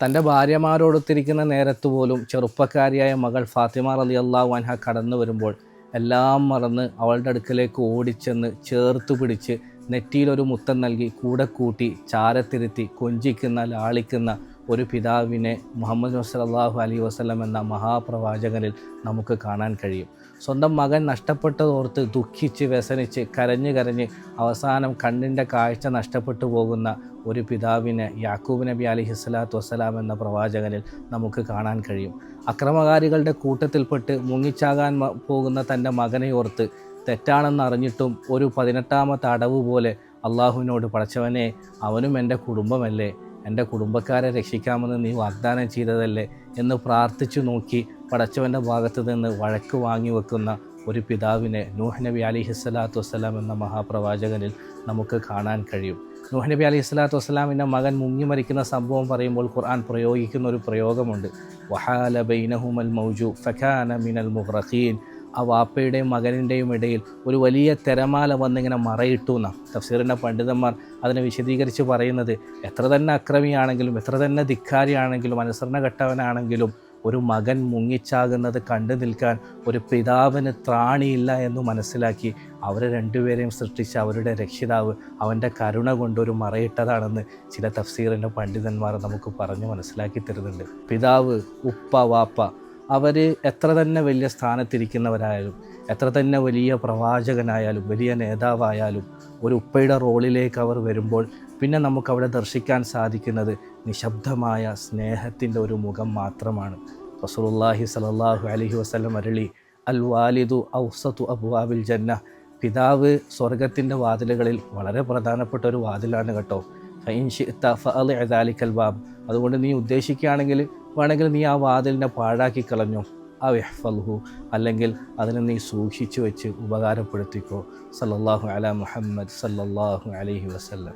തന്റെ ഭാര്യമാരോടൊത്തിരിക്കുന്ന നേരത്ത് പോലും ചെറുപ്പക്കാരിയായ മകൾ ഫാത്തിമ റലി അള്ളാഹു അൻഹ കടന്നു വരുമ്പോൾ എല്ലാം മറന്ന് അവളുടെ അടുക്കലേക്ക് ഓടിച്ചെന്ന് ചേർത്ത് പിടിച്ച് നെറ്റിയിലൊരു മുത്തം നൽകി കൂടെ കൂട്ടി ചാരത്തിരുത്തി കൊഞ്ചിക്കുന്ന ലാളിക്കുന്ന ഒരു പിതാവിനെ മുഹമ്മദ് വസ്ലാഹു അലി വസ്ലം എന്ന മഹാപ്രവാചകനിൽ നമുക്ക് കാണാൻ കഴിയും. സ്വന്തം മകൻ നഷ്ടപ്പെട്ടതോർത്ത് ദുഃഖിച്ച് വ്യസനിച്ച് കരഞ്ഞ് കരഞ്ഞ് അവസാനം കണ്ണിന്റെ കാഴ്ച നഷ്ടപ്പെട്ടു പോകുന്ന ഒരു പിതാവിനെ യാക്കൂബ് നബി അലി സ്വലാത്തു വസ്സലാം എന്ന പ്രവാചകനിൽ നമുക്ക് കാണാൻ കഴിയും. അക്രമകാരികളുടെ കൂട്ടത്തിൽപ്പെട്ട് മുങ്ങിച്ചാകാൻ പോകുന്ന തന്റെ മകനെ ഓർത്ത് തെറ്റാണെന്ന് അറിഞ്ഞിട്ടും ഒരു പതിനെട്ടാമത്തെ അടവ് പോലെ അള്ളാഹുവിനോട് പടച്ചവനെ അവനും എന്റെ കുടുംബമല്ലേ? എന്റെ കുടുംബക്കാരെ രക്ഷിക്കാമെന്ന് നീ വാഗ്ദാനം ചെയ്തതല്ലേ എന്ന് പ്രാർത്ഥിച്ചു നോക്കി പടച്ചവന്റെ ഭാഗത്ത് നിന്ന് വഴക്ക് വാങ്ങി വെക്കുന്ന ഒരു പിതാവിനെ നൂഹ് നബി അലിഹി സ്വലാത്തു വസ്സലാം എന്ന മഹാപ്രവാചകനിൽ നമുക്ക് കാണാൻ കഴിയും. നൂഹ് നബി അലൈഹി സ്വലാത്തു വസ്സലാമിന്റെ മകൻ മുങ്ങി മരിക്കുന്ന സംഭവം പറയുമ്പോൾ ഖുർആൻ പ്രയോഗിക്കുന്ന ഒരു പ്രയോഗമുണ്ട്. വഹാല ബൈനഹുമൽ മൗജു ഫഖാന മിനൽ മുഹ്റഖീൻ ആ വാപ്പയുടെയും മകനിന്റെയും ഇടയിൽ ഒരു വലിയ തിരമാല വന്നിങ്ങനെ മറയിട്ടു എന്നാണ് തഫ്സീറിന്റെ പണ്ഡിതന്മാർ അതിനെ വിശദീകരിച്ച് പറയുന്നത് എത്ര തന്നെ അക്രമിയാണെങ്കിലും എത്ര തന്നെ ധിക്കാരിയാണെങ്കിലും അനുസരണ കെട്ടവനാണെങ്കിലും ഒരു മകൻ മുങ്ങിച്ചാകുന്നത് കണ്ടു നിൽക്കാൻ ഒരു പിതാവിന് ത്രാണിയില്ല എന്ന് മനസ്സിലാക്കി അവരെ രണ്ടുപേരെയും സൃഷ്ടിച്ച അവരുടെ രക്ഷിതാവ് അവന്റെ കരുണ കൊണ്ടൊരു മറയിട്ടതാണെന്ന് ചില തഫ്സീറിന്റെ പണ്ഡിതന്മാർ നമുക്ക് പറഞ്ഞു മനസ്സിലാക്കി തരുന്നുണ്ട്. പിതാവ് ഉപ്പ വാപ്പ അവർ എത്ര തന്നെ വലിയ സ്ഥാനത്തിരിക്കുന്നവരായാലും എത്ര തന്നെ വലിയ പ്രവാചകനായാലും വലിയ നേതാവായാലും ഒരു ഉപ്പയുടെ റോളിലേക്ക് അവർ വരുമ്പോൾ പിന്നെ നമുക്കവിടെ ദർശിക്കാൻ സാധിക്കുന്നത് നിശബ്ദമായ സ്നേഹത്തിന്റെ ഒരു മുഖം മാത്രമാണ്. റസൂലുള്ളാഹി സ്വല്ലല്ലാഹു അലഹി വസ്ലം അരളി അൽ വാലിദു ഔസത്തു അബുവാബിൽ ജന്ന പിതാവ് സ്വർഗത്തിന്റെ വാതിലുകളിൽ വളരെ പ്രധാനപ്പെട്ട ഒരു വാതിലാണ് കേട്ടോ. ഫൈൻഷി തഫ അൽ ദാലിക്കൽ ബാബ്. അതുകൊണ്ട് നീ ഉദ്ദേശിക്കുകയാണെങ്കിൽ വേണമെങ്കിൽ നീ ആ വാതിലിനെ പാഴാക്കി കളഞ്ഞോ? ആ വെഹ്ഫൽഹു അല്ലെങ്കിൽ അതിനെ നീ സൂക്ഷിച്ചു വെച്ച് ഉപകാരപ്പെടുത്തിക്കോ. സല്ലല്ലാഹു അല മുഹമ്മദ് സല്ലല്ലാഹു അലൈഹി വസല്ലം.